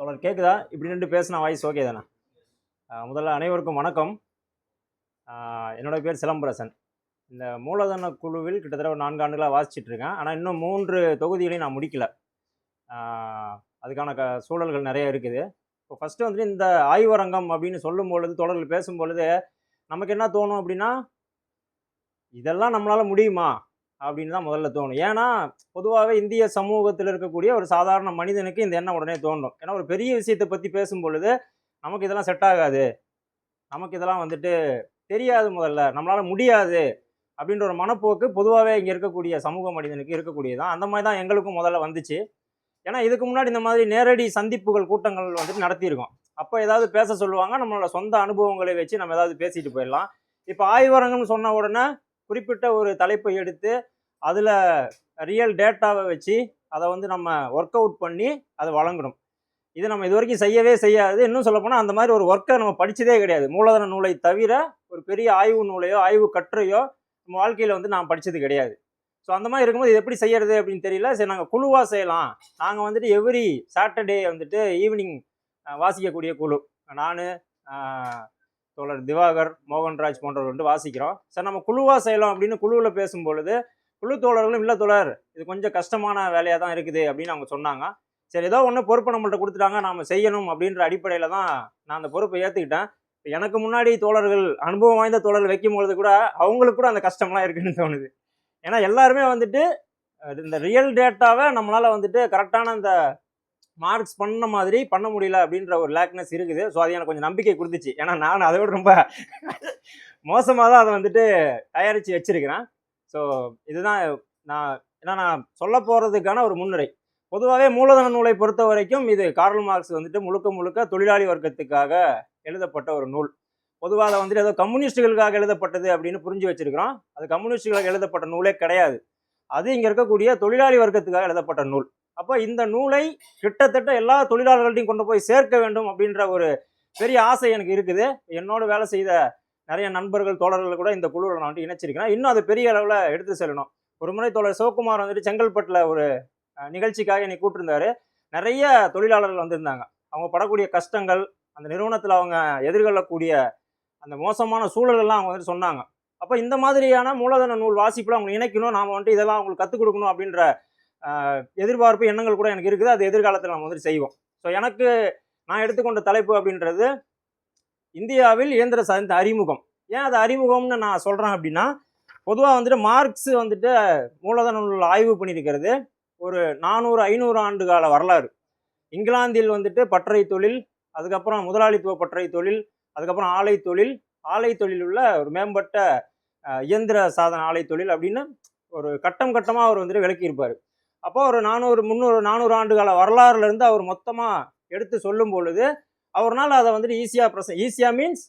தொடர் கேட்குதா இப்படி நின்று பேசின வாய்ஸ் ஓகே தானே? முதல்ல அனைவருக்கும் வணக்கம். என்னோடய என்னோட பேர் சிலம்பரசன். இந்த மூலதன குழுவில் கிட்டத்தட்ட ஒரு நான்கு ஆண்டுகளாக வாசிச்சிட்ருக்கேன் ஆனால் இன்னும் மூன்று தொகுதிகளையும் நான் முடிக்கலை. அதுக்கான க சூழல்கள் நிறைய இருக்குது. இப்போ ஃபஸ்ட்டு வந்துட்டு இந்த ஆய்வரங்கம் அப்படின்னு சொல்லும் பொழுது தொடரில் பேசும் பொழுது நமக்கு என்ன தோணும் அப்படின்னா இதெல்லாம் நம்மளால் முடியுமா? அப்படின்னு தான் முதல்ல தோணும். ஏன்னா பொதுவாகவே இந்திய சமூகத்தில் இருக்கக்கூடிய ஒரு சாதாரண மனிதனுக்கு இந்த எண்ணம் உடனே தோணும் ஏன்னா ஒரு பெரிய விஷயத்தை பற்றி பேசும் பொழுது நமக்கு இதெல்லாம் செட் ஆகாது. நமக்கு இதெல்லாம் வந்துட்டு தெரியாது முதல்ல. நம்மளால் முடியாது அப்படின்ற ஒரு மனப்போக்கு பொதுவாகவே இங்கே இருக்கக்கூடிய சமூக மனிதனுக்கு இருக்கக்கூடியதான் அந்த மாதிரி தான் எங்களுக்கும் முதல்ல வந்துச்சு. ஏன்னா இதுக்கு முன்னாடி இந்த மாதிரி நேரடி சந்திப்புகள் கூட்டங்கள் வந்துட்டு நடத்தியிருக்கோம். அப்போ ஏதாவது பேச சொல்லுவாங்க நம்மளோட சொந்த அனுபவங்களை வச்சு நம்ம ஏதாவது பேசிட்டு போயிடலாம். இப்போ ஆய்வரங்கம்னு சொன்ன உடனே குறிப்பிட்ட ஒரு தலைப்பை எடுத்து அதில் ரியல் டேட்டாவை வச்சு அதை வந்து நம்ம ஒர்க் அவுட் பண்ணி அதை வழங்கணும். இது நம்ம இது வரைக்கும் செய்யவே செய்யாது. இன்னும் சொல்லப்போனால் அந்த மாதிரி ஒரு ஒர்க்கை நம்ம படித்ததே கிடையாது. மூலதன நூலை தவிர ஒரு பெரிய ஆய்வு நூலையோ ஆய்வு கட்டுரையோ நம்ம வாழ்க்கையில் வந்து நான் படித்தது கிடையாது. ஸோ அந்த மாதிரி இருக்கும்போது இது எப்படி செய்யறது அப்படின்னு தெரியல. சரி நாங்கள் குழுவாக செய்யலாம். நாங்கள் வந்துட்டு எவ்ரி சாட்டர்டே வந்துட்டு ஈவினிங் வாசிக்கக்கூடிய குழு. நான் தோழர் திவாகர் மோகன்ராஜ் போன்றவர் வந்து வாசிக்கிறோம். சரி நம்ம குழுவாக செய்யலாம் அப்படின்னு குழுவில் பேசும்பொழுது குழு தோழர்களும் இல்லை தோழர் இது கொஞ்சம் கஷ்டமான வேலையாக தான் இருக்குது அப்படின்னு அவங்க சொன்னாங்க. சரி ஏதோ ஒன்று பொறுப்பை நம்மள்ட்ட கொடுத்துட்டாங்க நாம் செய்யணும் அப்படின்ற அடிப்படையில் தான் நான் அந்த பொறுப்பை ஏற்றுக்கிட்டேன் இப்போ எனக்கு முன்னாடி தோழர்கள் அனுபவம் வாய்ந்த தோழர்கள் வைக்கும் பொழுது கூட அவங்களுக்கு கூட அந்த கஷ்டம்லாம் இருக்குன்னு தோணுது. ஏன்னா எல்லாருமே வந்துட்டு இந்த ரியல் டேட்டாவை நம்மளால் வந்துட்டு கரெக்டான அந்த மார்க்ஸ் பண்ண மாதிரி பண்ண முடியல அப்படின்ற ஒரு லேக்னஸ் இருக்குது. ஸோ அது எனக்கு கொஞ்சம் நம்பிக்கை கொடுத்துச்சு. ஏன்னா நான் அதை விட ரொம்ப மோசமாக தான் அதை வந்துட்டு தயாரித்து வச்சுருக்கிறேன். ஸோ இதுதான் நான் ஏன்னா நான் சொல்ல போகிறதுக்கான ஒரு முன்னுரை. பொதுவாகவே மூலதன நூலை பொறுத்த வரைக்கும் இது கார்ல் மார்க்ஸ் வந்துட்டு முழுக்க முழுக்க தொழிலாளி வர்க்கத்துக்காக எழுதப்பட்ட ஒரு நூல். பொதுவாக அதை வந்துட்டு ஏதோ கம்யூனிஸ்டுகளுக்காக எழுதப்பட்டது அப்படின்னு புரிஞ்சு வச்சிருக்கிறோம். அது கம்யூனிஸ்டுகளுக்கு எழுதப்பட்ட நூலே கிடையாது. அது இங்கே இருக்கக்கூடிய தொழிலாளி வர்க்கத்துக்காக எழுதப்பட்ட நூல். அப்போ இந்த நூலை கிட்டத்தட்ட எல்லா தொழிலாளர்கள்ட்டையும் கொண்டு போய் சேர்க்க வேண்டும் அப்படின்ற ஒரு பெரிய ஆசை எனக்கு இருக்குது. என்னோட வேலை செய்த நிறைய நண்பர்கள் தோழர்கள் கூட இந்த குழுவில் நான் வந்து இணைச்சிருக்கிறேன் இன்னும் அது பெரிய அளவில் எடுத்து செல்லணும். ஒரு முறை தோழர் சிவகுமார் வந்துட்டு செங்கல்பட்டில் ஒரு நிகழ்ச்சிக்காக என்னை கூப்பிட்டுருந்தாரு. நிறைய தொழிலாளர்கள் வந்திருந்தாங்க. அவங்க படக்கூடிய கஷ்டங்கள் அந்த நிறுவனத்தில் அவங்க எதிர்கொள்ளக்கூடிய அந்த மோசமான சூழலெல்லாம் அவங்க வந்துட்டு சொன்னாங்க. அப்போ இந்த மாதிரியான மூலதன நூல் வாசிப்பில் அவங்க இணைக்கணும் நாம் வந்துட்டு இதெல்லாம் அவங்களுக்கு கற்றுக் கொடுக்கணும் அப்படின்ற எதிர்பார்ப்பு எண்ணங்கள் கூட எனக்கு இருக்குது. அது எதிர்காலத்தில் நம்ம வந்துட்டு செய்வோம். ஸோ எனக்கு நான் எடுத்துக்கொண்ட தலைப்பு அப்படின்றது இந்தியாவில் இயந்திர சார்ந்த அறிமுகம். ஏன் அது அறிமுகம்னு நான் சொல்கிறேன் அப்படின்னா பொதுவாக வந்துட்டு மார்க்ஸ் வந்துட்டு மூலதன நூல் ஆய்வு பண்ணியிருக்கிறது ஒரு நானூறு ஐநூறு ஆண்டு கால வரலாறு. இங்கிலாந்தில் வந்துட்டு பற்றை தொழில் அதுக்கப்புறம் முதலாளித்துவ பற்றை தொழில் அதுக்கப்புறம் ஆலை தொழில் ஆலை தொழில் உள்ள ஒரு மேம்பட்ட இயந்திர சாதன ஆலை தொழில் அப்படின்னு ஒரு கட்டம் கட்டமாக அவர் வந்துட்டு விளக்கியிருப்பார். அப்போ ஒரு நானூறு முந்நூறு நானூறு ஆண்டு கால வரலாறுலேருந்து அவர் மொத்தமாக எடுத்து சொல்லும் பொழுது அவர்னால் அதை வந்துட்டு ஈஸியாக ப்ரெசன் ஈஸியாக மீன்ஸ்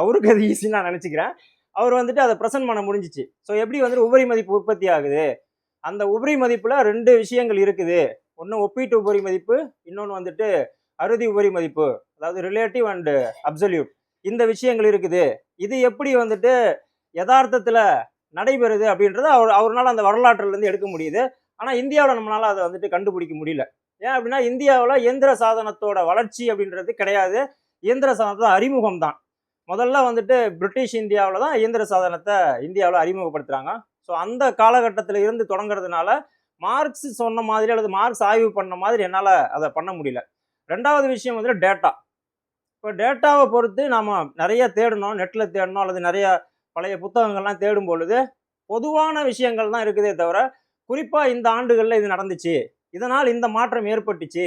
அவருக்கு அது ஈஸின்னு நான் நினச்சிக்கிறேன். அவர் வந்துட்டு அதை ப்ரெசன்ட் பண்ண முடிஞ்சிச்சு. ஸோ எப்படி வந்துட்டு உபரி மதிப்பு உற்பத்தி ஆகுது? அந்த உபரி மதிப்பில் ரெண்டு விஷயங்கள் இருக்குது. ஒன்று ஒப்பீட்டு உபரி மதிப்பு இன்னொன்று வந்துட்டு அறுதி உபரி மதிப்பு அதாவது ரிலேட்டிவ் அண்டு அப்சல்யூட் இந்த விஷயங்கள் இருக்குது. இது எப்படி வந்துட்டு யதார்த்தத்தில் நடைபெறுது அப்படின்றத அவர் அவரால் அந்த வரலாற்றுலேருந்து எடுக்க முடியுது. ஆனால் இந்தியாவில் நம்மளால் அதை வந்துட்டு கண்டுபிடிக்க முடியல. ஏன் அப்படின்னா இந்தியாவில் இயந்திர சாதனத்தோட வளர்ச்சி அப்படின்றது கிடையாது. இயந்திர சாதனத்தோட அறிமுகம் தான் முதல்ல வந்துட்டு பிரிட்டிஷ் இந்தியாவில் தான் இயந்திர சாதனத்தை இந்தியாவில் அறிமுகப்படுத்துகிறாங்க ஸோ அந்த காலகட்டத்தில் இருந்து தொடங்குறதுனால மார்க்ஸ் சொன்ன மாதிரி அல்லது மார்க்ஸ் ஆய்வு பண்ண மாதிரி என்னால் அதை பண்ண முடியல. ரெண்டாவது விஷயம் வந்துட்டு டேட்டா. இப்போ டேட்டாவை பொறுத்து நாம் நிறைய தேடணும் நெட்டில் தேடணும் அல்லது நிறைய பழைய புத்தகங்கள்லாம் தேடும் பொழுது பொதுவான விஷயங்கள் தான் இருக்குதே தவிர குறிப்பாக இந்த ஆண்டுகளில் இது நடந்துச்சு. இதனால் இந்த மாற்றம் ஏற்பட்டுச்சு.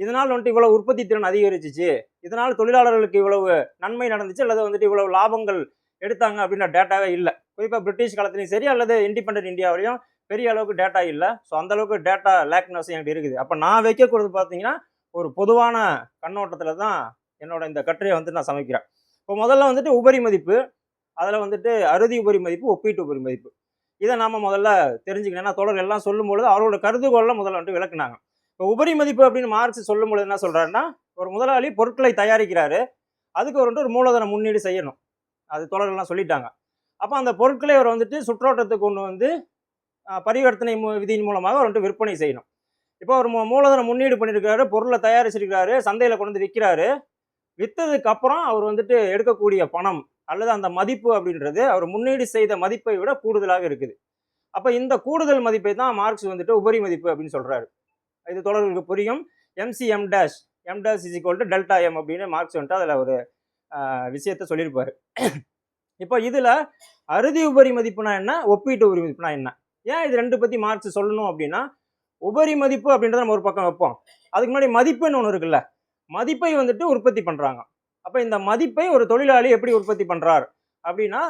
இதனால் வந்துட்டு இவ்வளவு உற்பத்தி திறன் அதிகரிச்சிச்சு. இதனால் தொழிலாளர்களுக்கு இவ்வளவு நன்மை நடந்துச்சு. அல்லது வந்துட்டு இவ்வளவு லாபங்கள் எடுத்தாங்க அப்படின்ற டேட்டாவே இல்லை. குறிப்பாக பிரிட்டிஷ் காலத்துலையும் சரி அல்லது இண்டிபெண்டன்ட் இந்தியாவிலையும் பெரிய அளவுக்கு டேட்டா இல்லை. ஸோ அந்த அளவுக்கு டேட்டா லேக்னஸ் என்கிட்ட இருக்குது. அப்போ நான் வைக்கக்கூடாது பார்த்தீங்கன்னா ஒரு பொதுவான கண்ணோட்டத்தில் தான் என்னோட இந்த கட்டுரையை வந்துட்டு நான் சமைக்கிறேன். இப்போ முதல்ல வந்துட்டு உபரி மதிப்பு அதில் வந்துட்டு அறுதி உபரி மதிப்பு ஒப்பீட்டு உபரி மதிப்பு. இதை நாம் முதல்ல தெரிஞ்சுக்கணும். ஏன்னா தொடர்கள் எல்லாம் சொல்லும்பொழுது அவரோட கருதுகோளில் முதல்ல வந்துட்டு விளக்குனாங்க. இப்போ உபரி மதிப்பு அப்படின்னு மார்க்ஸ் சொல்லும்பொழுது என்ன சொல்கிறாருன்னா ஒரு முதலாளி பொருட்களை தயாரிக்கிறாரு. அதுக்கு வந்துட்டு ஒரு மூலதன முன்னீடு செய்யணும். அது தொடரெல்லாம் சொல்லிட்டாங்க. அப்போ அந்த பொருட்களை அவர் வந்துட்டு சுற்றோட்டத்துக்கு கொண்டு வந்து பரிவர்த்தனை மு- விதியின் மூலமாக அவர் வந்துட்டு விற்பனை செய்யணும். இப்போ ஒரு மூ- முன்னீடு பண்ணியிருக்காரு பொருளை தயாரிச்சிருக்கிறாரு சந்தையில் கொண்டு வந்து விற்கிறாரு விற்றதுக்கு அப்புறம் அவர் வந்துட்டு எடுக்கக்கூடிய பணம் அல்லது அந்த மதிப்பு அப்படின்றது அவர் முன்னீடு செய்த மதிப்பை விட கூடுதலாக இருக்குது. அப்போ இந்த கூடுதல் மதிப்பை தான் மார்க்ஸ் வந்துட்டு உபரி மதிப்பு அப்படின்னு சொல்கிறாரு இது தொடர்களுக்கு புரியும். M C M dash M dash is equal to delta M அப்படின்னு மார்க்ஸ் வந்துட்டு அதில் ஒரு விஷயத்த சொல்லியிருப்பார். இப்போ இதில் அறுதி உபரி மதிப்புனா என்ன? ஒப்பீட்டு உபரி மதிப்புனா என்ன? ஏன் இது ரெண்டு பற்றி மார்க்ஸ் சொல்லணும் அப்படின்னா உபரி மதிப்பு அப்படின்றத நம்ம ஒரு பக்கம் வைப்போம். அதுக்கு முன்னாடி மதிப்புன்னு ஒன்று இருக்குல்ல? மதிப்பை வந்துட்டு உற்பத்தி பண்ணுறாங்க அப்போ இந்த மதிப்பை ஒரு தொழிலாளி எப்படி உற்பத்தி பண்ணுறார் அப்படின்னா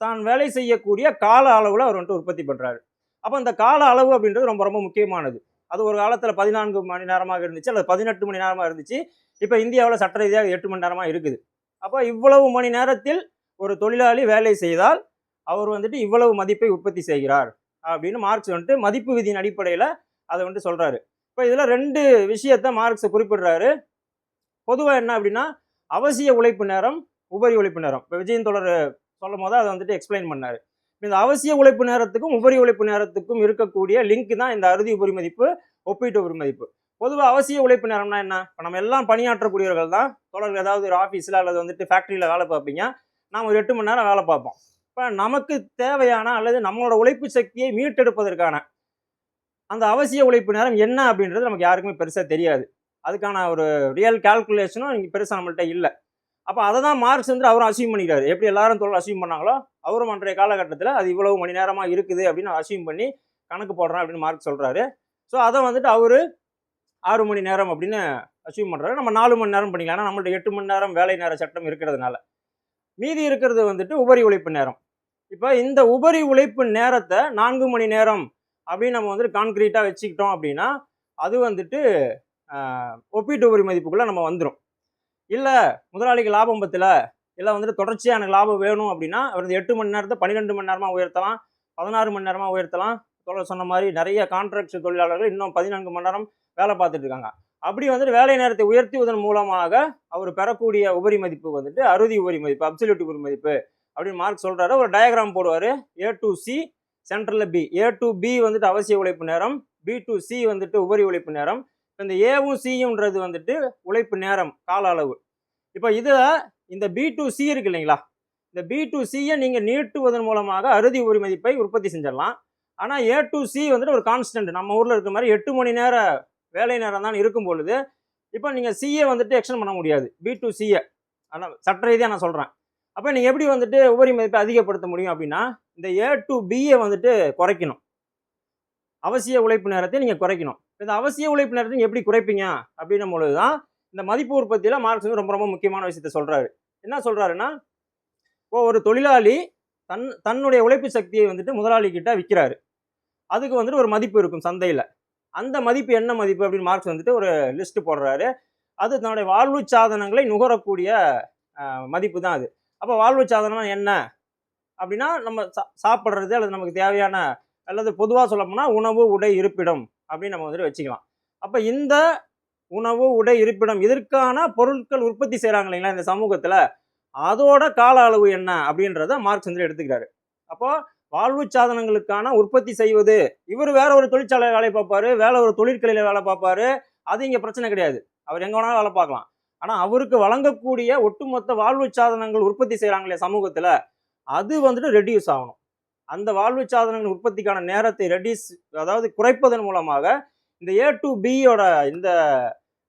தான் வேலை செய்யக்கூடிய கால அளவில் அவர் வந்துட்டு உற்பத்தி பண்ணுறாரு அப்போ இந்த கால அளவு அப்படின்றது ரொம்ப ரொம்ப முக்கியமானது. அது ஒரு காலத்தில் பதினான்கு மணி நேரமாக இருந்துச்சு அல்லது பதினெட்டு மணி நேரமாக இருந்துச்சு. இப்போ இந்தியாவில் சட்ட ரீதியாக எட்டு மணி நேரமாக இருக்குது. அப்போ இவ்வளவு மணி நேரத்தில் ஒரு தொழிலாளி வேலை செய்தால் அவர் வந்துட்டு இவ்வளவு மதிப்பை உற்பத்தி செய்கிறார் அப்படின்னு மார்க்ஸ் வந்துட்டு மதிப்பு விதியின் அடிப்படையில் அதை வந்துட்டு சொல்கிறாரு இப்போ இதில் ரெண்டு விஷயத்த மார்க்ஸ் குறிப்பிடுறாரு. பொதுவாக என்ன அப்படின்னா அவசிய உழைப்பு நேரம் உபரி உழைப்பு நேரம். இப்போ விஜயன் தொடர் சொல்லும் போது அதை வந்துட்டு எக்ஸ்பிளைன் பண்ணார். இந்த அவசிய உழைப்பு நேரத்துக்கும் உபரி உழைப்பு நேரத்துக்கும் இருக்கக்கூடிய லிங்க் தான் இந்த அறுதி உபரி மதிப்பு ஒப்பீட்டு உபரி மதிப்பு. பொதுவாக அவசிய உழைப்பு நேரம்னா என்ன? இப்போ நம்ம எல்லாம் பணியாற்றக்கூடியவர்கள் தான். தொடர்கள் ஏதாவது ஒரு ஆஃபீஸில் அல்லது வந்துட்டு ஃபேக்ட்ரியில் வேலை பார்ப்பீங்க. நாம் ஒரு எட்டு மணி நேரம் வேலை பார்ப்போம். இப்போ நமக்கு தேவையான அல்லது நம்மளோட உழைப்பு சக்தியை மீட்டெடுப்பதற்கான அந்த அவசிய உழைப்பு நேரம் என்ன அப்படின்றது நமக்கு யாருக்குமே பெருசாக தெரியாது. அதுக்கான ஒரு ரியல் கால்குலேஷனும் இங்கே பெருசாக நம்மள்கிட்ட இல்லை. அப்போ அதை தான் மார்க்ஸ் வந்து அவரும் அசீவ் பண்ணிக்கிறாரு. எப்படி எல்லாரும் தொழில் அசீவ் பண்ணாங்களோ அவரும் அன்றைய காலகட்டத்தில் அது இவ்வளவு மணி நேரமாக இருக்குது அப்படின்னு அசீவ் பண்ணி கணக்கு போடுறேன் அப்படின்னு மார்க் சொல்கிறாரு ஸோ அதை வந்துட்டு அவர் ஆறு மணி நேரம் அப்படின்னு அசீவ் பண்ணுறாரு நம்ம நாலு மணி நேரம் பண்ணிக்கலாம். ஆனால் நம்மள்ட்ட எட்டு மணி நேரம் வேலை நேர சட்டம் இருக்கிறதுனால. மீதி இருக்கிறது வந்துட்டு உபரி உழைப்பு நேரம். இப்போ இந்த உபரி உழைப்பு நேரத்தை நான்கு மணி நேரம் அப்படின்னு நம்ம வந்துட்டு கான்க்ரீட்டாக வச்சுக்கிட்டோம் அப்படின்னா அது வந்துட்டு ஒப்பீட்டு உபரி மதிப்புக்குள்ளே நம்ம வந்துடும் இல்லை முதலாளிக்கு லாபம் பத்தல இல்லை வந்துட்டு தொடர்ச்சியாக எனக்கு லாபம் வேணும் அப்படின்னா அவர் எட்டு மணி நேரத்தை பன்னிரெண்டு மணி நேரமாக உயர்த்தலாம் பதினாறு மணி நேரமாக உயர்த்தலாம். தொடர் சொன்ன மாதிரி நிறைய கான்ட்ராக்ட் தொழிலாளர்கள் இன்னும் பதினான்கு மணி நேரம் வேலை பார்த்துட்டு இருக்காங்க. அப்படி வந்துட்டு வேலை நேரத்தை உயர்த்துவதன் மூலமாக அவர் பெறக்கூடிய உபரி மதிப்பு வந்துட்டு அறுதி உபரி மதிப்பு அப்சல்யூட் உபரி மதிப்பு அப்படின்னு மார்க் சொல்கிறாரு ஒரு டயக்ராம் போடுவார். ஏ டு சி சென்ட்ரலில் பி ஏ டு பி வந்துட்டு அவசிய உழைப்பு நேரம் பி டு சி வந்துட்டு உபரி உழைப்பு நேரம் இந்த ஏவும் சியும்ன்றது வந்துட்டு உழைப்பு நேரம் கால அளவு. இப்போ இது இந்த பி டு சி இருக்கு இல்லைங்களா? இந்த பி டு சியை நீங்கள் நீட்டுவதன் மூலமாக அறுதி உபரி மதிப்பை உற்பத்தி செஞ்சிடலாம். ஆனால் ஏ டு சி வந்துட்டு ஒரு கான்ஸ்டன்ட் நம்ம ஊரில் இருக்கிற மாதிரி எட்டு மணி நேர வேலை நேரம் தான் இருக்கும் பொழுது இப்போ நீங்கள் சிஏ வந்துட்டு எக்ஸ்டன் பண்ண முடியாது. பி டு சிஏ ஆனால் சட்ட ரீதியாக நான் சொல்கிறேன் அப்போ நீங்கள் எப்படி வந்துட்டு உபரி மதிப்பை அதிகப்படுத்த முடியும் அப்படின்னா இந்த ஏ டு பியை வந்துட்டு குறைக்கணும். அவசிய உழைப்பு நேரத்தை நீங்கள் குறைக்கணும். இந்த அவசிய உழைப்பு நேரத்தை எப்படி குறைப்பீங்க? அப்படின்னும் பொழுது தான் இந்த மதிப்பு உற்பத்தியில் மார்க்ஸ் வந்து ரொம்ப ரொம்ப முக்கியமான விஷயத்த சொல்கிறாரு என்ன சொல்கிறாருன்னா இப்போ ஒரு தொழிலாளி தன் தன்னுடைய உழைப்பு சக்தியை வந்துட்டு முதலாளிக்கிட்ட விற்கிறாரு அதுக்கு வந்துட்டு ஒரு மதிப்பு இருக்கும் சந்தையில். அந்த மதிப்பு என்ன மதிப்பு அப்படின்னு மார்க்ஸ் வந்துட்டு ஒரு லிஸ்ட் போடுறாரு. அது தன்னுடைய வாழ்வு சாதனங்களை நுகரக்கூடிய மதிப்பு தான் அது. அப்போ வாழ்வு சாதனம் என்ன? அப்படின்னா நம்ம சா சாப்பிட்றது அல்லது நமக்கு தேவையான அல்லது பொதுவாக சொல்ல போனால் உணவு உடை இருப்பிடம். அப்படின்னு நம்ம வந்துட்டு வச்சுக்கலாம். அப்போ இந்த உணவு உடை இருப்பிடம் இதற்கான பொருட்கள் உற்பத்தி செய்கிறாங்க இல்லைங்களா இந்த சமூகத்தில்? அதோட கால அளவு என்ன அப்படின்றத மார்க்ஸ் வந்து எடுத்துக்கிறாரு. அப்போ வாழ்வு சாதனங்களுக்கான உற்பத்தி செய்வது இவர் வேற ஒரு தொழிற்சாலை வேலை பார்ப்பாரு வேற ஒரு தொழிற்கலையில் வேலை பார்ப்பாரு அது இங்கே பிரச்சனை கிடையாது. அவர் எங்கே வேணாலும் வேலை பார்க்கலாம். ஆனால் அவருக்கு வழங்கக்கூடிய ஒட்டுமொத்த வாழ்வு சாதனங்கள் உற்பத்தி செய்கிறாங்களே சமூகத்தில் அது வந்துட்டு ரெடியூஸ் ஆகணும். அந்த வாழ்வு சாதனங்கள் உற்பத்திக்கான நேரத்தை ரெடியூஸ் அதாவது குறைப்பதன் மூலமாக இந்த ஏ டு பியோட இந்த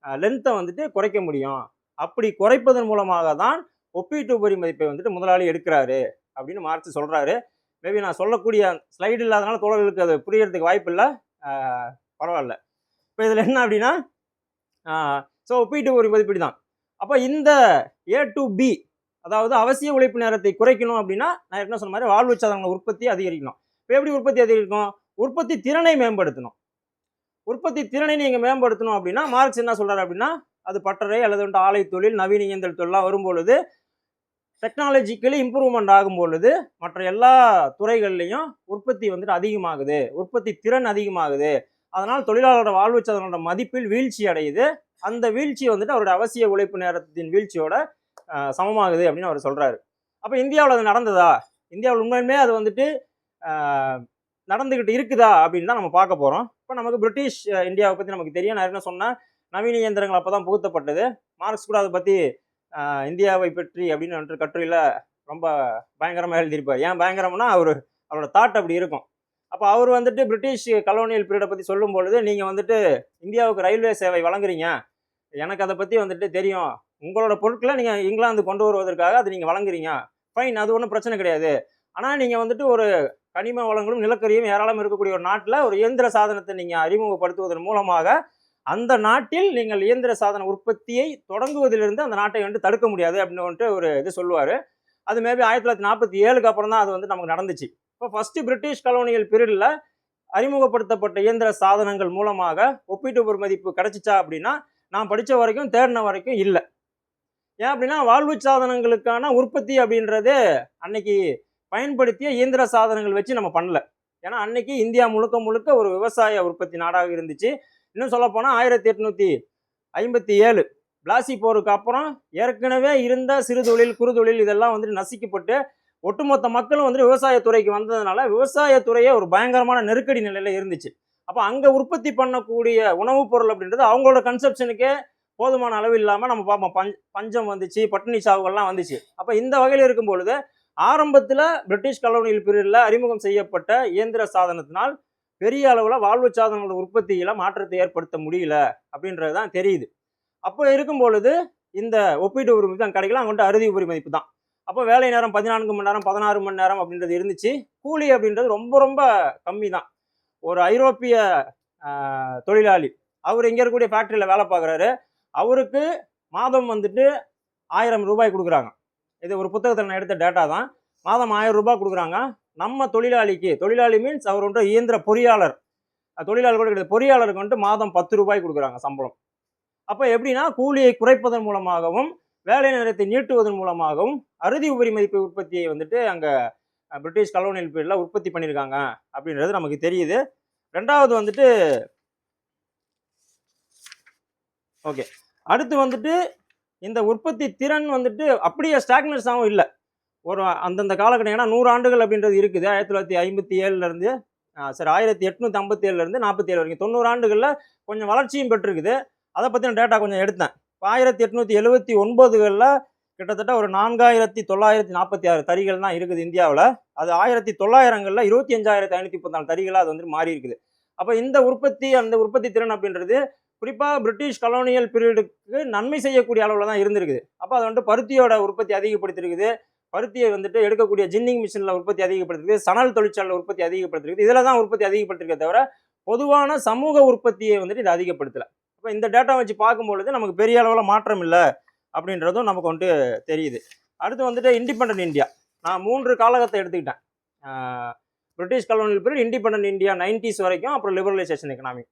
லென்த்தை வந்துட்டு குறைக்க முடியும். அப்படி குறைப்பதன் மூலமாக தான் ஒப்பீட்டு உபரி மதிப்பை வந்துட்டு முதலாளி எடுக்கிறாரு அப்படின்னு மார்க்ஸ் சொல்கிறாரு மேபி நான் சொல்லக்கூடிய ஸ்லைடு இல்லாதனால தோழர்களுக்கு அது புரியறதுக்கு வாய்ப்பு இல்லை. பரவாயில்ல. இப்போ இதில் என்ன அப்படின்னா ஸோ ஒப்பீட்டு உபரி மதிப்பீடு தான் அப்போ இந்த ஏ டு பி அதாவது அவசிய உழைப்பு நேரத்தை குறைக்கணும் அப்படின்னா நான் என்ன சொன்ன மாதிரி வாழ்வு சாதனங்கள் உற்பத்தி அதிகரிக்கணும். இப்போ எப்படி உற்பத்தி அதிகரிக்கும்? உற்பத்தி திறனை மேம்படுத்தணும். உற்பத்தி திறனை நீங்கள் மேம்படுத்தணும் அப்படின்னா மார்க்ஸ் என்ன சொல்கிறார் அப்படின்னா அது பட்டறை அல்லது வந்து ஆலை தொழில் நவீன இயந்திர தொழிலாம் வரும்பொழுது டெக்னாலஜிக்கலி இம்ப்ரூவ்மெண்ட் ஆகும் பொழுது மற்ற எல்லா துறைகள்லையும் உற்பத்தி வந்துட்டு அதிகமாகுது. உற்பத்தி திறன் அதிகமாகுது. அதனால் தொழிலாளரோட வாழ்வு சாதனோட மதிப்பில் வீழ்ச்சி அடையுது. அந்த வீழ்ச்சி வந்துட்டு அவருடைய அவசிய உழைப்பு நேரத்தின் வீழ்ச்சியோட சமமாகுது அப்படின்னு அவர் சொல்கிறாரு அப்போ இந்தியாவில் அது நடந்ததா? இந்தியாவில் உண்மையுமே அது வந்துட்டு நடந்துக்கிட்டு இருக்குதா அப்படின்னு தான் நம்ம பார்க்க போகிறோம் இப்போ நமக்கு பிரிட்டிஷ் இந்தியாவை பற்றி நமக்கு தெரியும். நான் என்ன சொன்னேன் நவீன இயந்திரங்கள் அப்போ தான் புகுத்தப்பட்டது. மார்க்ஸ் கூட அதை பற்றி இந்தியாவை பற்றி அப்படின்னு வந்துட்டு கட்டுரையில் ரொம்ப பயங்கரமாக எழுதியிருப்பார். ஏன் பயங்கரம்னா அவர் அவரோட தாட் அப்படி இருக்கும். அப்போ அவர் வந்துட்டு பிரிட்டிஷ் கலோனியல் பீரியடை பற்றி சொல்லும் பொழுது நீங்கள் வந்துட்டு இந்தியாவுக்கு ரயில்வே சேவை வழங்குறீங்க. எனக்கு அதை பற்றி வந்துட்டு தெரியும். உங்களோட பொருட்களை நீங்கள் இங்கிலாந்து கொண்டு வருவதற்காக அது நீங்கள் வழங்குறீங்க. ஃபைன் அது ஒன்றும் பிரச்சனை கிடையாது. ஆனால் நீங்கள் வந்துட்டு ஒரு கனிம வளங்களும் நிலக்கரியும் ஏராளம் இருக்கக்கூடிய ஒரு நாட்டில் ஒரு இயந்திர சாதனத்தை நீங்கள் அறிமுகப்படுத்துவதன் மூலமாக அந்த நாட்டில் நீங்கள் இயந்திர சாதன உற்பத்தியை தொடங்குவதிலிருந்து அந்த நாட்டை வந்து தடுக்க முடியாது அப்படின்னு வந்துட்டு ஒரு இது சொல்லுவார். அது மேபி ஆயிரத்தி தொள்ளாயிரத்தி நாற்பத்தி ஏழுக்கு அப்புறம் தான் அது வந்து நமக்கு நடந்துச்சு. இப்போ ஃபஸ்ட்டு பிரிட்டிஷ் கலோனியல் பீரியடில் அறிமுகப்படுத்தப்பட்ட இயந்திர சாதனங்கள் மூலமாக ஒப்பீட்டு ஒரு மதிப்பு கிடைச்சிச்சா அப்படின்னா நான் படித்த வரைக்கும் தேடின வரைக்கும் இல்லை. ஏன் அப்படின்னா வாழ்வு சாதனங்களுக்கான உற்பத்தி அப்படின்றது அன்னைக்கு பயன்படுத்திய இயந்திர சாதனங்கள் வச்சு நம்ம பண்ணல. ஏன்னா அன்னைக்கு இந்தியா முழுக்க முழுக்க ஒரு விவசாய உற்பத்தி நாடாக இருந்துச்சு. இன்னும் சொல்லப்போனால் ஆயிரத்தி எட்நூற்றி ஐம்பத்தி ஏழு பிளாசி போருக்கு அப்புறம் ஏற்கனவே இருந்த சிறு தொழில் குறுதொழில் இதெல்லாம் வந்துட்டு நசிக்கப்பட்டு ஒட்டுமொத்த மக்களும் வந்து விவசாயத்துறைக்கு வந்ததுனால விவசாயத்துறையே ஒரு பயங்கரமான நெருக்கடி நிலையில் இருந்துச்சு. அப்போ அங்கே உற்பத்தி பண்ணக்கூடிய உணவுப் பொருள் அப்படின்றது அவங்களோட கன்செப்ஷனுக்கே போதுமான அளவு இல்லாமல் நம்ம பார்ப்போம் பஞ்ச பஞ்சம் வந்துச்சு பட்டினி சாவுகள்லாம் வந்துச்சு. அப்போ இந்த வகையில் இருக்கும் பொழுது ஆரம்பத்தில் பிரிட்டிஷ் கலோனியல் பீரியடில் அறிமுகம் செய்யப்பட்ட இயந்திர சாதனத்தினால் பெரிய அளவில் வாழ்வு சாதனங்களோட உற்பத்தியில் மாற்றத்தை ஏற்படுத்த முடியல அப்படின்றது தான் தெரியுது. அப்போ இருக்கும் பொழுது இந்த ஒப்பீட்டு உரிமை தான் கிடைக்கல. அவங்கள்ட்ட அறுதி உரிமை மதிப்பு தான். அப்போ வேலை நேரம் பதினான்கு மணி நேரம் பதினாறு மணி நேரம் அப்படின்றது இருந்துச்சு. கூலி அப்படின்றது ரொம்ப ரொம்ப கம்மி தான். ஒரு ஐரோப்பிய தொழிலாளி அவர் இங்கே இருக்கக்கூடிய ஃபேக்ட்ரியில் வேலை பார்க்குறாரு. அவருக்கு மாதம் வந்துட்டு ஆயிரம் ரூபாய் கொடுக்குறாங்க. இது ஒரு புத்தகத்தில் நான் எடுத்த டேட்டா தான். மாதம் ஆயிரம் ரூபாய் கொடுக்குறாங்க. நம்ம தொழிலாளிக்கு தொழிலாளி மீன்ஸ் அவர் ஒன்று இயந்திர பொறியாளர். தொழிலாளர் கூட கிடையாது. பொறியாளருக்கு வந்துட்டு மாதம் பத்து ரூபாய் கொடுக்குறாங்க சம்பளம். அப்போ எப்படின்னா கூலியை குறைப்பதன் மூலமாகவும் வேலை நேரத்தை நீட்டுவதன் மூலமாகவும் அறுதி உபரி மதிப்பு உற்பத்தியை வந்துட்டு அங்கே பிரிட்டிஷ் கலோனியல் பீரியடில் உற்பத்தி பண்ணியிருக்காங்க அப்படின்றது நமக்கு தெரியுது. ரெண்டாவது வந்துட்டு ஓகே. அடுத்து வந்துட்டு இந்த உற்பத்தி திறன் வந்துட்டு அப்படியே ஸ்டாக்னஸாகவும் இல்லை. ஒரு அந்தந்த காலகட்டம் ஏன்னா நூறு ஆண்டுகள் அப்படின்றது இருக்குது. ஆயிரத்தி தொள்ளாயிரத்தி ஐம்பத்தி ஏழுலேருந்து சரி ஆயிரத்தி எட்நூற்றி ஐம்பத்தி ஏழுலேருந்து நாற்பத்தி ஏழு வரைக்கும். தொண்ணூறு ஆண்டுகளில் கொஞ்சம் வளர்ச்சியும் பெற்றிருக்குது. அதை பற்றின டேட்டா கொஞ்சம் எடுத்தேன். இப்போ ஆயிரத்தி எட்நூற்றி எழுபத்தி ஒன்பதுகளில் கிட்டத்தட்ட ஒரு நான்காயிரத்தி தொள்ளாயிரத்தி நாற்பத்தி ஆறு தறிகள் தான் இருக்குது இந்தியாவில். அது ஆயிரத்தி தொள்ளாயிரங்களில் இருபத்தி அஞ்சாயிரத்தி ஐநூற்றி முப்பத்தாலு தறிகளாக அது வந்து மாறி இருக்குது அப்போ இந்த உற்பத்தி அந்த உற்பத்தி திறன் அப்படின்றது குறிப்பாக பிரிட்டிஷ் கலோனியல் பீரியடுக்கு நன்மை செய்யக்கூடிய அளவில் தான் இருந்திருக்குது. அப்போ அது வந்துட்டு பருத்தியோட உற்பத்தி அதிகப்படுத்திருக்குது. பருத்தியை வந்துட்டு எடுக்கக்கூடிய ஜின்னிங் மிஷினில் உற்பத்தி அதிகப்படுத்திருக்கு சணல் தொழிற்சாலையில் உற்பத்தி அதிகப்படுத்திருக்கு இதில் தான் உற்பத்தி அதிகப்படுத்திருக்கே தவிர பொதுவான சமூக உற்பத்தியை வந்துட்டு இது அதிகப்படுத்தலை. இப்போ இந்த டேட்டா வச்சு பார்க்கும்பொழுது நமக்கு பெரிய அளவில் மாற்றம் இல்லை அப்படின்றதும் நமக்கு வந்துட்டு தெரியுது. அடுத்து வந்துட்டு இண்டிபெண்டன்ட் இந்தியா நான் மூன்று காலகட்டத்தை எடுத்துக்கிட்டேன். British colonial period independent India nineties வரைக்கும் அப்புறம் லிபரலைசேஷன் எக்கனாமி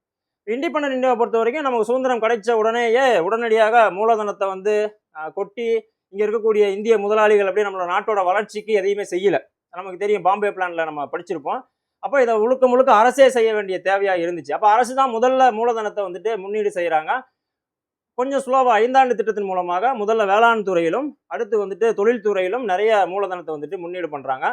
இண்டிபெண்டன்ட் இந்தியாவை பொறுத்த வரைக்கும் நமக்கு சுதந்திரம் கிடைச்ச உடனேயே உடனடியாக மூலதனத்தை வந்து கொட்டி இங்கே இருக்கக்கூடிய இந்திய முதலாளிகள் அப்படியே நம்மளோட நாட்டோட வளர்ச்சிக்கு எதையுமே செய்யலை. நமக்கு தெரியும் பாம்பே பிளானில் நம்ம படிச்சிருப்போம். அப்போ இதை முழுக்க முழுக்க அரசே செய்ய வேண்டிய தேவையாக இருந்துச்சு. அப்போ அரசு தான் முதல்ல மூலதனத்தை வந்துட்டு முன்னீடு செய்கிறாங்க கொஞ்சம் ஸ்லோவாக ஐந்தாண்டு திட்டத்தின் மூலமாக முதல்ல வேளாண் துறையிலும் அடுத்து வந்துட்டு தொழில்துறையிலும் நிறைய மூலதனத்தை வந்துட்டு முன்னீடு பண்ணுறாங்க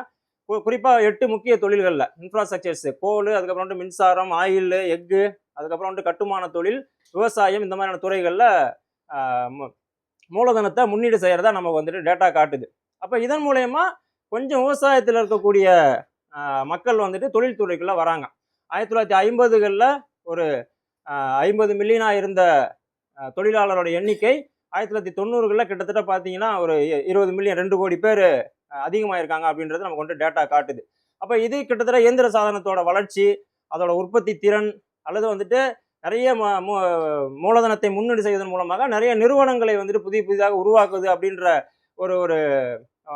குறிப்பாக எட்டு முக்கிய தொழில்களில். இன்ஃப்ராஸ்ட்ரக்சர்ஸ் கோல் அதுக்கப்புறம் வந்துட்டு மின்சாரம் ஆயில் எஃகு அதுக்கப்புறம் வந்துட்டு கட்டுமான தொழில் விவசாயம் இந்த மாதிரியான துறைகளில் மூலதனத்தை முன்னீடு செய்கிறதா நமக்கு வந்துட்டு டேட்டா காட்டுது. அப்போ இதன் மூலயமா கொஞ்சம் விவசாயத்தில் இருக்கக்கூடிய மக்கள் வந்துட்டு தொழில்துறைக்குள்ளே வராங்க. ஆயிரத்தி தொள்ளாயிரத்தி ஐம்பதுகளில் ஒரு ஐம்பது மில்லியனாக இருந்த தொழிலாளரோட எண்ணிக்கை ஆயிரத்தி தொள்ளாயிரத்தி தொண்ணூறுகளில் கிட்டத்தட்ட பார்த்தீங்கன்னா ஒரு இருபது மில்லியன் ரெண்டு கோடி பேர் அதிகமாயிருக்காங்க அப்படின்றது நமக்கு வந்துட்டு டேட்டா காட்டுது. அப்போ இது கிட்டத்தட்ட இயந்திர சாதனத்தோட வளர்ச்சி அதோட உற்பத்தி திறன் அல்லது வந்துட்டு நிறைய ம- மூ- மூலதனத்தை முன்னெடு செய்வதன் மூலமாக நிறைய நிறுவனங்களை வந்துட்டு புதிய புதிதாக உருவாக்குது அப்படின்ற ஒரு ஒரு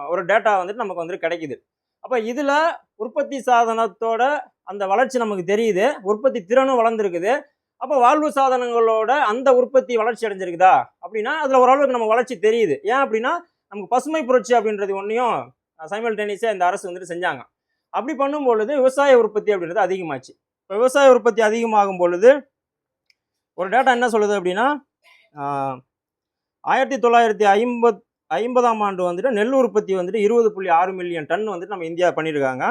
ஒரு டேட்டா வந்துட்டு நமக்கு வந்துட்டு கிடைக்குது. அப்போ இதில் உற்பத்தி சாதனத்தோட அந்த வளர்ச்சி நமக்கு தெரியுது உற்பத்தி திறனும் வளர்ந்துருக்குது. அப்போ வாழ்வு சாதனங்களோட அந்த உற்பத்தி வளர்ச்சி அடைஞ்சிருக்குதா அப்படின்னா அதில் ஓரளவுக்கு நம்ம வளர்ச்சி தெரியுது. ஏன் அப்படின்னா நமக்கு பசுமை புரட்சி அப்படின்றது ஒன்றையும் சைமல் டென்னிஸே இந்த அரசு வந்துட்டு செஞ்சாங்க. அப்படி பண்ணும் பொழுது விவசாய உற்பத்தி அப்படின்றது அதிகமாச்சு. இப்போ விவசாய உற்பத்தி அதிகமாகும் பொழுது ஒரு டேட்டா என்ன சொல்லுது அப்படின்னா ஆயிரத்தி தொள்ளாயிரத்தி ஐம்பத் ஐம்பதாம் ஆண்டு வந்துட்டு நெல் உற்பத்தி வந்துட்டு இருபது புள்ளி ஆறு மில்லியன் டன் வந்துட்டு நம்ம இந்தியா பண்ணியிருக்காங்க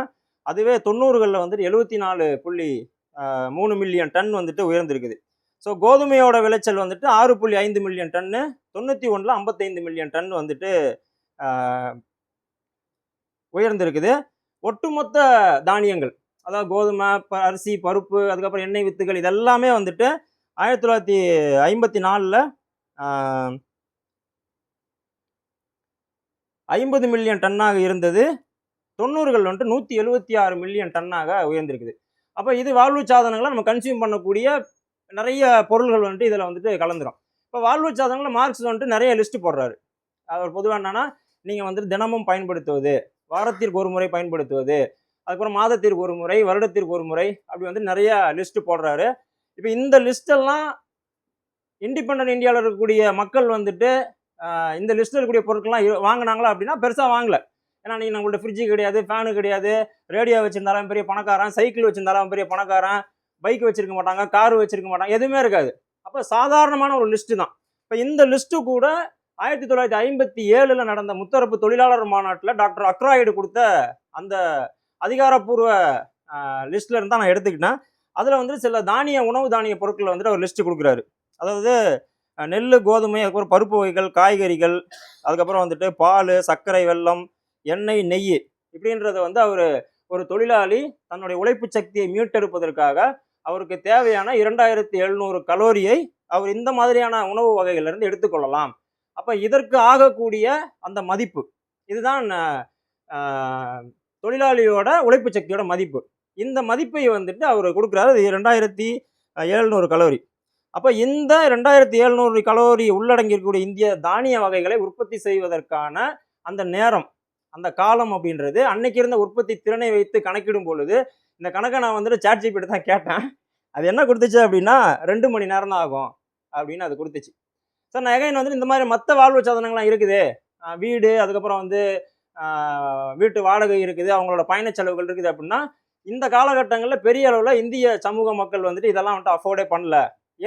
அதுவே தொண்ணூறுகளில் வந்துட்டு எழுபத்தி நாலு புள்ளி மூணு மில்லியன் டன் வந்துட்டு உயர்ந்திருக்குது. ஸோ கோதுமையோட விளைச்சல் வந்துட்டு ஆறு புள்ளி ஐந்து மில்லியன் டன்னு தொண்ணூற்றி ஒன்றில் ஐம்பத்தைந்து மில்லியன் டன் வந்துட்டு உயர்ந்திருக்குது. ஒட்டுமொத்த தானியங்கள் அதாவது கோதுமை அரிசி பருப்பு அதுக்கப்புறம் எண்ணெய் வித்துகள் இதெல்லாமே வந்துட்டு ஆயிரத்தி தொள்ளாயிரத்தி ஐம்பத்தி நாலில் ஐம்பது மில்லியன் டன்னாக இருந்தது. தொண்ணூறுகள் வந்துட்டு நூற்றி எழுபத்தி ஆறு மில்லியன் டன்னாக உயர்ந்திருக்குது. அப்போ இது வாழ்வு சாதனங்களை? நம்ம கன்சியூம் பண்ணக்கூடிய நிறைய பொருள்கள் வந்துட்டு இதில் வந்துட்டு கலந்துரும். இப்போ வாழ்வு சாதனங்களில் மார்க்ஸ் வந்துட்டு நிறைய லிஸ்ட் போடுறாரு. அவர் பொதுவாக என்னன்னா நீங்கள் வந்துட்டு தினமும் பயன்படுத்துவது வாரத்திற்கு ஒரு முறை பயன்படுத்துவது அதுக்கப்புறம் மாதத்திற்கு ஒரு முறை வருடத்திற்கு ஒரு முறை அப்படி வந்து நிறைய லிஸ்ட் போடுறாரு. இப்போ இந்த லிஸ்டெல்லாம் இண்டிபெண்ட் இந்தியாவில் இருக்கக்கூடிய மக்கள் வந்துட்டு இந்த லிஸ்ட்டில் இருக்கக்கூடிய பொருட்கள்லாம் வாங்கினாங்களா அப்படின்னா பெருசாக வாங்கல. ஏன்னா நீங்கள் நம்மள்ட்ட ஃப்ரிட்ஜு கிடையாது ஃபேனு கிடையாது ரேடியோ வச்சுருந்தாலும் பெரிய பணக்காரன் சைக்கிள் வச்சுருந்தாலும் பெரிய பணக்காரன் பைக் வச்சிருக்க மாட்டாங்க கார் வச்சிருக்க மாட்டாங்க எதுவுமே இருக்காது. அப்போ சாதாரணமான ஒரு லிஸ்ட்டு தான். இப்போ இந்த லிஸ்ட்டு கூட ஆயிரத்தி தொள்ளாயிரத்தி ஐம்பத்தி ஏழில் நடந்த முத்தரப்பு தொழிலாளர் மாநாட்டில் டாக்டர் அக்ராய்டு கொடுத்த அந்த அதிகாரப்பூர்வ லிஸ்ட்ல இருந்து தான் நான் எடுத்துக்கிட்டேன். அதில் வந்து சில தானிய உணவு தானிய பொருட்களை வந்துட்டு அவர் லிஸ்ட்டு கொடுக்குறாரு. அதாவது நெல் கோதுமை அதுக்கப்புறம் பருப்பு வகைகள் காய்கறிகள் அதுக்கப்புறம் வந்துட்டு பால் சர்க்கரை வெல்லம் எண்ணெய் நெய் இப்படின்றத வந்து அவர் ஒரு தொழிலாளி தன்னுடைய உழைப்பு சக்தியை மீட்டெடுப்பதற்காக அவருக்கு தேவையான இரண்டாயிரத்தி எழுநூறு கலோரியை அவர் இந்த மாதிரியான உணவு வகைகளிலிருந்து எடுத்துக்கொள்ளலாம். அப்போ இதற்கு ஆகக்கூடிய அந்த மதிப்பு இதுதான் தொழிலாளியோட உழைப்பு சக்தியோட மதிப்பு. இந்த மதிப்பை வந்துட்டு அவர் கொடுக்குறாரு இது ரெண்டாயிரத்தி எழுநூறு கலோரி. அப்போ இந்த ரெண்டாயிரத்தி எழுநூறு கலோரி உள்ளடங்கியிருக்கக்கூடிய இந்திய தானிய வகைகளை உற்பத்தி செய்வதற்கான அந்த நேரம் அந்த காலம் அப்படின்றது அன்னைக்கு இருந்த உற்பத்தி திறனை வைத்து கணக்கிடும் பொழுது இந்த கணக்கை நான் வந்துட்டு சாட் ஜிபிட்டு தான் கேட்டேன். அது என்ன கொடுத்துச்சு அப்படின்னா ரெண்டு மணி நேரம் தான் ஆகும் அப்படின்னு அது கொடுத்துச்சு. சார் நான் எகைன் வந்து இந்த மாதிரி மற்ற வாழ்வு சாதனங்கள்லாம் இருக்குது. வீடு அதுக்கப்புறம் வந்து வீட்டு வாடகை இருக்குது அவங்களோட பயண செலவுகள் இருக்குது அப்படின்னா இந்த காலகட்டங்களில் பெரிய அளவில் இந்திய சமூக மக்கள் வந்துட்டு இதெல்லாம் வந்துட்டு அஃபோர்டே பண்ணல.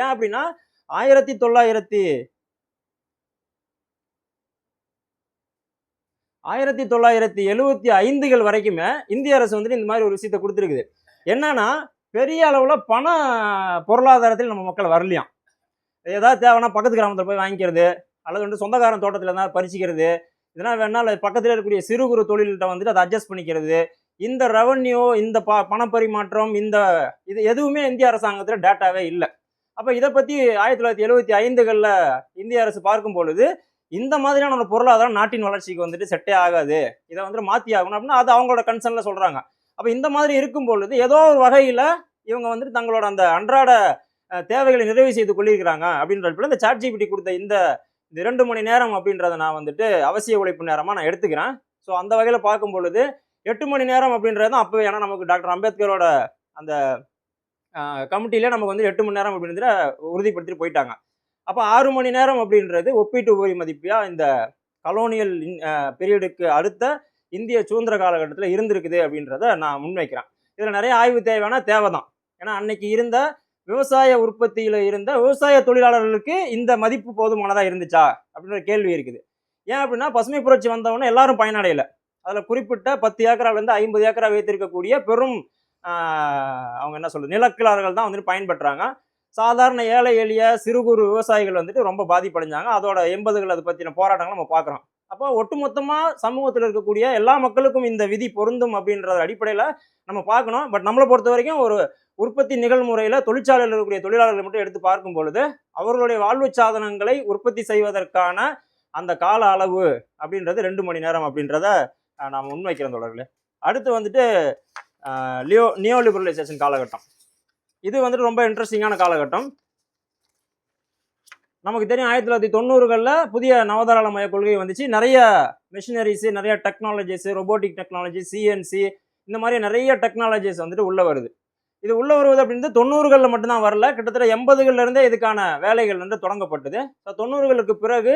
ஏன் அப்படின்னா ஆயிரத்தி தொள்ளாயிரத்தி ஆயிரத்தி தொள்ளாயிரத்தி எழுவத்தி ஐந்துகள் வரைக்குமே இந்திய அரசு வந்துட்டு இந்த மாதிரி ஒரு விஷயத்தை கொடுத்துருக்குது. என்னன்னா பெரிய அளவில் பண பொருளாதாரத்தில் நம்ம மக்கள் வரலையாம். ஏதாவது தேவைன்னா பக்கத்து கிராமத்தில் போய் வாங்கிக்கிறது அல்லது வந்து சொந்தக்காரன் தோட்டத்தில் இருந்தால் பறிச்சிக்கிறது இதனால் வேணால் பக்கத்தில் இருக்கக்கூடிய சிறு குறு தொழில்கிட்ட வந்துட்டு அதை அட்ஜஸ்ட் பண்ணிக்கிறது இந்த ரெவன்யூ இந்த ப பணப்பரிமாற்றம் இந்த இது எதுவுமே இந்திய அரசாங்கத்தில் டேட்டாவே இல்லை. அப்போ இதை பற்றி ஆயிரத்தி தொள்ளாயிரத்தி எழுபத்தி ஐந்துகளில் இந்திய அரசு பார்க்கும் பொழுது இந்த மாதிரியான ஒரு பொருளாதாரம் நாட்டின் வளர்ச்சிக்கு வந்துட்டு செட்டே ஆகாது. இதை வந்துட்டு மாற்றி ஆகணும் அப்படின்னா அது அவங்களோட கன்சர்னில் சொல்கிறாங்க அப்போ இந்த மாதிரி இருக்கும் பொழுது ஏதோ ஒரு வகையில் இவங்க வந்துட்டு தங்களோட அந்த அன்றாட தேவைகளை நிறைவு செய்து கொள்ளிருக்கிறாங்க அப்படின்ற இந்த சாட் ஜிபிடி கொடுத்த இந்த இந்த இரண்டு மணி நேரம் அப்படின்றத நான் வந்துட்டு அவசிய உழைப்பு நேரமாக நான் எடுத்துக்கிறேன். ஸோ அந்த வகையில் பார்க்கும் பொழுது எட்டு மணி நேரம் அப்படின்றது தான் அப்போ ஏன்னா நமக்கு டாக்டர் அம்பேத்கரோட அந்த கமிட்டிலே நமக்கு வந்து எட்டு மணி நேரம் அப்படின்றத உறுதிப்படுத்திட்டு போயிட்டாங்க. அப்போ ஆறு மணி நேரம் அப்படின்றது ஒப்பீட்டு உபரி மதிப்பியாக இந்த கலோனியல் பீரியடுக்கு அடுத்த இந்திய சுதந்திர காலகட்டத்தில் இருந்திருக்குது அப்படின்றத நான் முன்வைக்கிறேன். இதில் நிறைய ஆய்வு தேவைன்னா தேவை தான் ஏன்னா அன்னைக்கு இருந்த விவசாய உற்பத்தியில் இருந்த விவசாய தொழிலாளர்களுக்கு இந்த மதிப்பு போதுமானதாக இருந்துச்சா? அப்படின்ற கேள்வி இருக்குது. ஏன் அப்படின்னா பசுமை புரட்சி வந்தவொடனே எல்லாரும் பயனடையலை. அதில் குறிப்பிட்ட பத்து ஏக்கராலேருந்து ஐம்பது ஏக்கரா வைத்திருக்கக்கூடிய பெரும் அவங்க என்ன சொல்கிறது நிலக்கிழார்கள் தான் வந்துட்டு பயன்பெற்றாங்க. சாதாரண ஏழை எளிய சிறு குறு விவசாயிகள் வந்துட்டு ரொம்ப பாதிப்படைஞ்சாங்க. அதோட எண்பதுகள் அதை பற்றின போராட்டங்களை நம்ம பார்க்குறோம். அப்போ ஒட்டுமொத்தமாக சமூகத்தில் இருக்கக்கூடிய எல்லா மக்களுக்கும் இந்த விதி பொருந்தும் அப்படின்றத அடிப்படையில் நம்ம பார்க்கணும். பட் நம்மளை பொறுத்த வரைக்கும் ஒரு உற்பத்தி நிகழ்முறையில் தொழிற்சாலையில் இருக்கக்கூடிய தொழிலாளர்களை மட்டும் எடுத்து பார்க்கும் பொழுது அவர்களுடைய வாழ்வு சாதனங்களை உற்பத்தி செய்வதற்கான அந்த கால அளவு அப்படின்றது ரெண்டு மணி நேரம் அப்படின்றத நாம் நான் முன்வைக்கிறேன் தொடர்களே அடுத்து வந்துட்டு லியோ நியோ லிபரலைசேஷன் காலகட்டம். இது வந்துட்டு ரொம்ப இன்ட்ரெஸ்டிங்கான காலகட்டம். நமக்கு தெரியும் ஆயிரத்தி தொள்ளாயிரத்தி தொண்ணூறுகளில் புதிய நவதாராளமய கொள்கை வந்துச்சு. நிறைய மிஷினரிஸு நிறைய டெக்னாலஜிஸ் ரொபோட்டிக் டெக்னாலஜி சிஎன்சி இந்த மாதிரி நிறைய டெக்னாலஜிஸ் வந்துட்டு உள்ளே வருது. இது உள்ளே வருவது அப்படின்றது தொண்ணூறுகளில் மட்டும்தான் வரல. கிட்டத்தட்ட எண்பதுகள்ல இருந்தே இதுக்கான வேலைகள் வந்து தொடங்கப்பட்டது. ஸோ தொண்ணூறுகளுக்கு பிறகு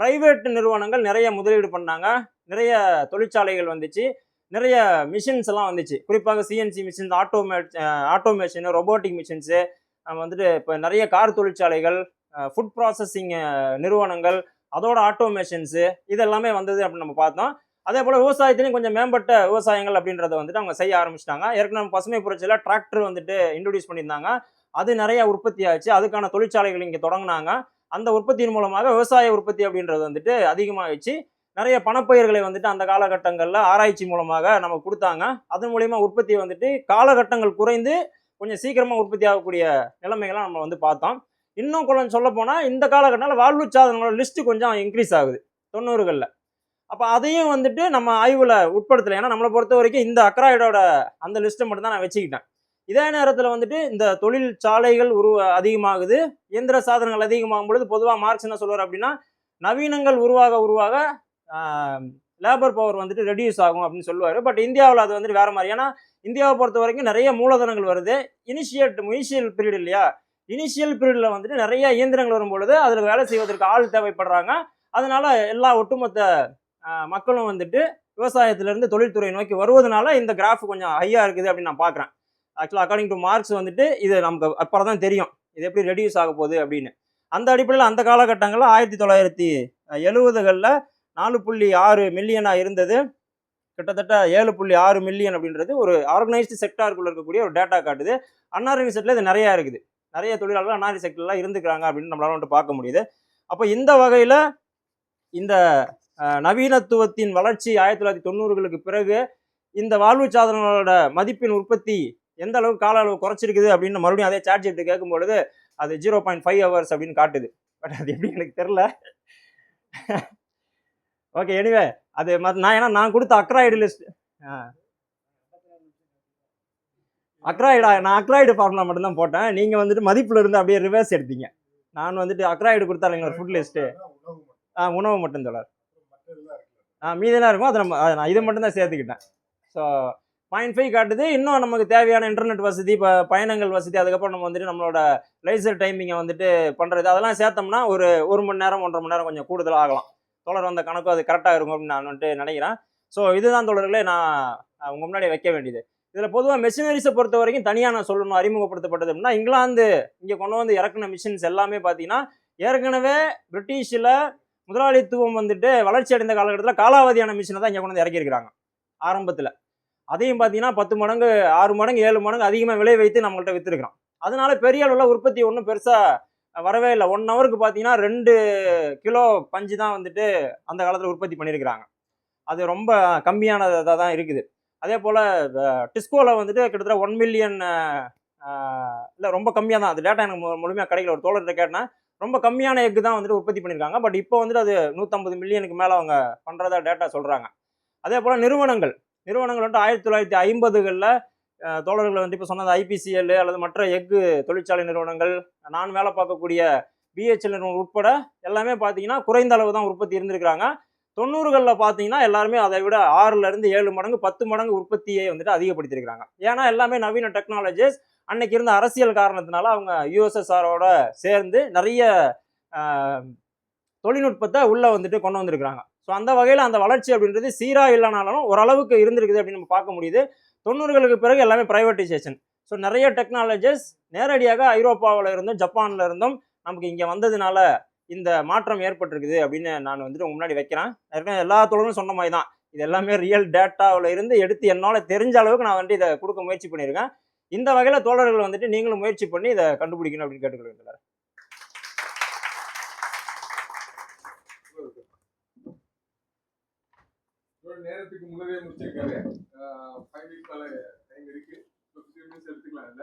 ப்ரைவேட் நிறுவனங்கள் நிறைய முதலீடு பண்ணாங்க. நிறைய தொழிற்சாலைகள் வந்துச்சு. நிறைய மிஷின்ஸ் எல்லாம் வந்துச்சு. குறிப்பாக சிஎன்சி மிஷின்ஸ் ஆட்டோமே ஆட்டோமேஷனு ரொபோட்டிக் மிஷின்ஸு நம்ம வந்துட்டு இப்போ நிறைய கார் தொழிற்சாலைகள் ஃபுட் ப்ராசஸிங் நிறுவனங்கள் அதோட ஆட்டோமேஷன்ஸு இதெல்லாமே வந்தது அப்படின்னு நம்ம பார்த்தோம். அதே போல் விவசாயத்திலையும் கொஞ்சம் மேம்பட்ட விவசாயங்கள் அப்படின்றத வந்துட்டு அவங்க செய்ய ஆரம்பிச்சிட்டாங்க. ஏற்கனவே பசுமை புரட்சியில் டிராக்டர் வந்துட்டு இன்ட்ரடியூஸ் பண்ணியிருந்தாங்க. அது நிறைய உற்பத்தி ஆச்சு. அதுக்கான தொழிற்சாலைகள் இங்கே தொடங்கினாங்க. அந்த உற்பத்தியின் மூலமாக விவசாய உற்பத்தி அப்படின்றது வந்துட்டு அதிகமாகிடுச்சு நிறைய பணப்பயிர்களை வந்துட்டு அந்த காலகட்டங்களில் ஆராய்ச்சி மூலமாக நம்ம கொடுத்தாங்க. அதன் மூலயமா உற்பத்தி வந்துட்டு காலகட்டங்கள் குறைந்து கொஞ்சம் சீக்கிரமாக உற்பத்தி ஆகக்கூடிய நிலைமைகளை நம்ம வந்து பார்த்தோம். இன்னும் கொஞ்சம் சொல்ல போனால் இந்த காலகட்டத்தில் வாழ்வு சாதனங்களோட லிஸ்ட்டு கொஞ்சம் இன்க்ரீஸ் ஆகுது தொண்ணூறுகளில். அப்போ அதையும் வந்துட்டு நம்ம ஆய்வில் உட்படுத்தலை. ஏன்னா நம்மளை பொறுத்த வரைக்கும் இந்த அக்ராய்டோட அந்த லிஸ்ட்டை மட்டும்தான் நான் வச்சுக்கிட்டேன். இதே நேரத்தில் வந்துட்டு இந்த தொழில் சாலைகள் உருவ அதிகமாகுது. இயந்திர சாதனங்கள் அதிகமாகும் பொழுது பொதுவாக மார்க்ஸ் என்ன சொல்வார் அப்படின்னா நவீனங்கள் உருவாக உருவாக லேபர் பவர் வந்துட்டு ரெடியூஸ் ஆகும் அப்படின்னு சொல்லுவார். பட் இந்தியாவில் அது வந்துட்டு வேற மாதிரி. ஏன்னா இந்தியாவை பொறுத்த வரைக்கும் நிறைய மூலதனங்கள் வருது. இனிஷியேட் இனிஷியல் பீரியட் இல்லையா? இனிஷியல் பீரியடில் வந்துட்டு நிறைய இயந்திரங்கள் வரும் பொழுது அதில் வேலை செய்வதற்கு ஆள் தேவைப்படுறாங்க. அதனால எல்லா ஒட்டுமொத்த மக்களும் வந்துட்டு விவசாயத்திலேருந்து தொழில்துறை நோக்கி வருவதனால இந்த கிராஃப் கொஞ்சம் ஹையாக இருக்குது அப்படின்னு நான் பார்க்குறேன். ஆக்சுவலாக அக்கார்டிங் டு மார்க்ஸ் வந்துட்டு இது நமக்கு அப்புறம் தான் தெரியும். இது எப்படி ரெடியூஸ் ஆக போகுது அப்படின்னு. அந்த அடிப்படையில் அந்த காலகட்டங்களில் ஆயிரத்தி தொள்ளாயிரத்தி எழுபதுகளில் நாலு புள்ளி ஆறு மில்லியனாக இருந்தது. கிட்டத்தட்ட ஏழு புள்ளி ஆறு மில்லியன் அப்படின்றது ஒரு ஆர்கனைஸ்டு செக்டாருக்குள்ளே இருக்கக்கூடிய ஒரு டேட்டா காட்டுது. அன்னாரி செக்டரில் இது நிறையா இருக்குது. நிறைய தொழிலாளர்கள் அன்னாரி செக்டர்லாம் இருந்துக்கிறாங்க அப்படின்னு நம்மளால வந்துட்டு பார்க்க முடியுது. அப்போ இந்த வகையில் இந்த நவீனத்துவத்தின் வளர்ச்சி ஆயிரத்தி தொள்ளாயிரத்தி தொண்ணூறுகளுக்கு பிறகு இந்த வாழ்வு சாதனங்களோட மதிப்பின் உற்பத்தி எந்த அளவுக்கு கால அளவு குறைச்சிருக்குது அப்படின்னு மறுபடியும் அதே சார்ஜ் எடுத்து கேட்கும் பொழுது அது ஜீரோ பாயிண்ட் ஃபைவ் ஹவர்ஸ் அப்படின்னு காட்டுது. பட் அது எப்படி எனக்கு தெரில ஓகே எனிவே அது மத்- நான் ஏன்னா நான் கொடுத்த அக்ராய்டு லிஸ்ட் அக்ராய்டா நான் அக்ராய்டு ஃபார்முலா மட்டும்தான் போட்டேன். நீங்கள் வந்துட்டு மதிப்பில் இருந்து அப்படியே ரிவர்ஸ் எடுத்தீங்க. நான் வந்துட்டு அக்ராய்டு கொடுத்தாருங்க ஒரு ஃபுட் லிஸ்ட்டு ஆ உணவு மட்டும் தொடர் ஆ மீதெல்லாம் இருக்கும். அதை நம்ம அதை நான் இதை மட்டும் தான் சேர்த்துக்கிட்டேன். ஸோ பாயிண்ட் ஃபைவ் காட்டுது. இன்னும் நமக்கு தேவையான இன்டர்நெட் வசதி இப்போ பயணங்கள் வசதி அதுக்கப்புறம் நம்ம வந்துட்டு நம்மளோட லைசர் டைமிங்கை வந்துட்டு பண்ணுறது அதெல்லாம் சேர்த்தோம்னா ஒரு ஒரு மணி நேரம் ஒன்றரை மணி நேரம் கொஞ்சம் கூடுதலாக ஆகலாம் தொடர் வந்த கணக்கும் அது கரெக்டாக இருக்கும் அப்படின்னு நான் வந்துட்டு நினைக்கிறேன். ஸோ இதுதான் தொடர்களே நான் அஹ், உங்க முன்னாடி வைக்க வேண்டியது. இதில் பொதுவாக மிஷினரிஸை பொறுத்த வரைக்கும் தனியாக நான் சொல்லணும் அறிமுகப்படுத்தப்பட்டது அப்படின்னா இங்கிலாந்து இங்கே கொண்டு வந்து இறக்குன மிஷின்ஸ் எல்லாமே பார்த்தீங்கன்னா ஏற்கனவே பிரிட்டிஷில் முதலாளித்துவம் வந்துட்டு வளர்ச்சி அடைந்த காலகட்டத்தில் காலாவதியான மிஷினை தான் இங்கே கொண்டு வந்து இறக்கியிருக்கிறாங்க ஆரம்பத்தில். அதையும் பார்த்தீங்கன்னா பத்து மடங்கு ஆறு மடங்கு ஏழு மடங்கு அதிகமாக விலை வைத்து நம்மள்கிட்ட விற்றுருக்கிறோம் அதனால பெரிய அளவில் உற்பத்தி ஒன்றும் பெருசாக வரவே இல்லை. ஒன் ஹவருக்கு பார்த்தீங்கன்னா ரெண்டு கிலோ பஞ்சு தான் வந்துட்டு அந்த காலத்தில் உற்பத்தி பண்ணியிருக்கிறாங்க அது ரொம்ப கம்மியானதாக தான் இருக்குது. அதே போல் டிஸ்கோவில் வந்துட்டு கிட்டத்தட்ட ஒன் மில்லியன் இல்லை ரொம்ப கம்மியாக தான். அது டேட்டா எனக்கு முழுமையாக கிடைக்கல. ஒரு தோழர்கிட்ட கேட்டேன் ரொம்ப கம்மியான எக்கு தான் வந்துட்டு உற்பத்தி பண்ணியிருக்காங்க பட் இப்போ வந்துட்டு அது நூற்றம்பது மில்லியனுக்கு மேலே அவங்க பண்ணுறதா டேட்டா சொல்கிறாங்க அதே போல் நிறுவனங்கள். நிறுவனங்கள் வந்துட்டு ஆயிரத்தி தொள்ளாயிரத்தி ஐம்பதுகளில் தோழர்கள் வந்து இப்போ சொன்னது ஐபிசிஎல் அல்லது மற்ற எஃகு தொழிற்சாலை நிறுவனங்கள் நான் வேலை பார்க்கக்கூடிய பிஹெச்எல் நிறுவனம் உட்பட எல்லாமே பார்த்தீங்கன்னா குறைந்த அளவு தான் உற்பத்தி இருந்திருக்கிறாங்க. தொண்ணூறுகளில் பார்த்தீங்கன்னா எல்லாருமே அதை விட ஆறுலேருந்து ஏழு மடங்கு பத்து மடங்கு உற்பத்தியை வந்துட்டு அதிகப்படுத்தியிருக்கிறாங்க. ஏன்னா எல்லாமே நவீன டெக்னாலஜிஸ் அன்னைக்கு இருந்த அரசியல் காரணத்தினால அவங்க யூஎஸ்எஸ்ஆரோட சேர்ந்து நிறைய தொழில்நுட்பத்தை உள்ளே வந்துட்டு கொண்டு வந்திருக்கிறாங்க. ஸோ அந்த வகையில் அந்த வளர்ச்சி அப்படின்றது சீராக இல்லைனாலும் ஓரளவுக்கு இருந்திருக்குது அப்படின்னு நம்ம பார்க்க முடியுது. தொண்ணூறுகளுக்கு பிறகு எல்லாமே ப்ரைவேட்டைசேஷன் ஸோ நிறைய டெக்னாலஜிஸ் நேரடியாக ஐரோப்பாவில் இருந்தும் ஜப்பானில் இருந்தும் நமக்கு இங்கே வந்ததுனால இந்த மாற்றம் ஏற்பட்டிருக்குது அப்படின்னு நான் வந்துட்டு முன்னாடி வைக்கிறேன். ஏற்கனவே எல்லா தொழிலும் சொன்ன மாதிரி தான். இது எல்லாமே ரியல் டேட்டாவில் இருந்து எடுத்து என்னால் தெரிஞ்ச அளவுக்கு நான் வந்துட்டு இதை கொடுக்க முயற்சி பண்ணியிருக்கேன். இந்த வகையில் தோழர்கள் வந்துட்டு நீங்களும் முயற்சி பண்ணி இதை கண்டுபிடிக்கணும் அப்படின்னு கேட்டுக்கொள்கிறேன் ஒரு நேரத்துக்கு முன்னரே முடிச்சிருக்காரு. ஃபைவ் வீக் மேல டைம் இருக்கு. ஃபிஃப்டீன் மினிட்ஸ் எடுத்துக்கலாம் இல்ல?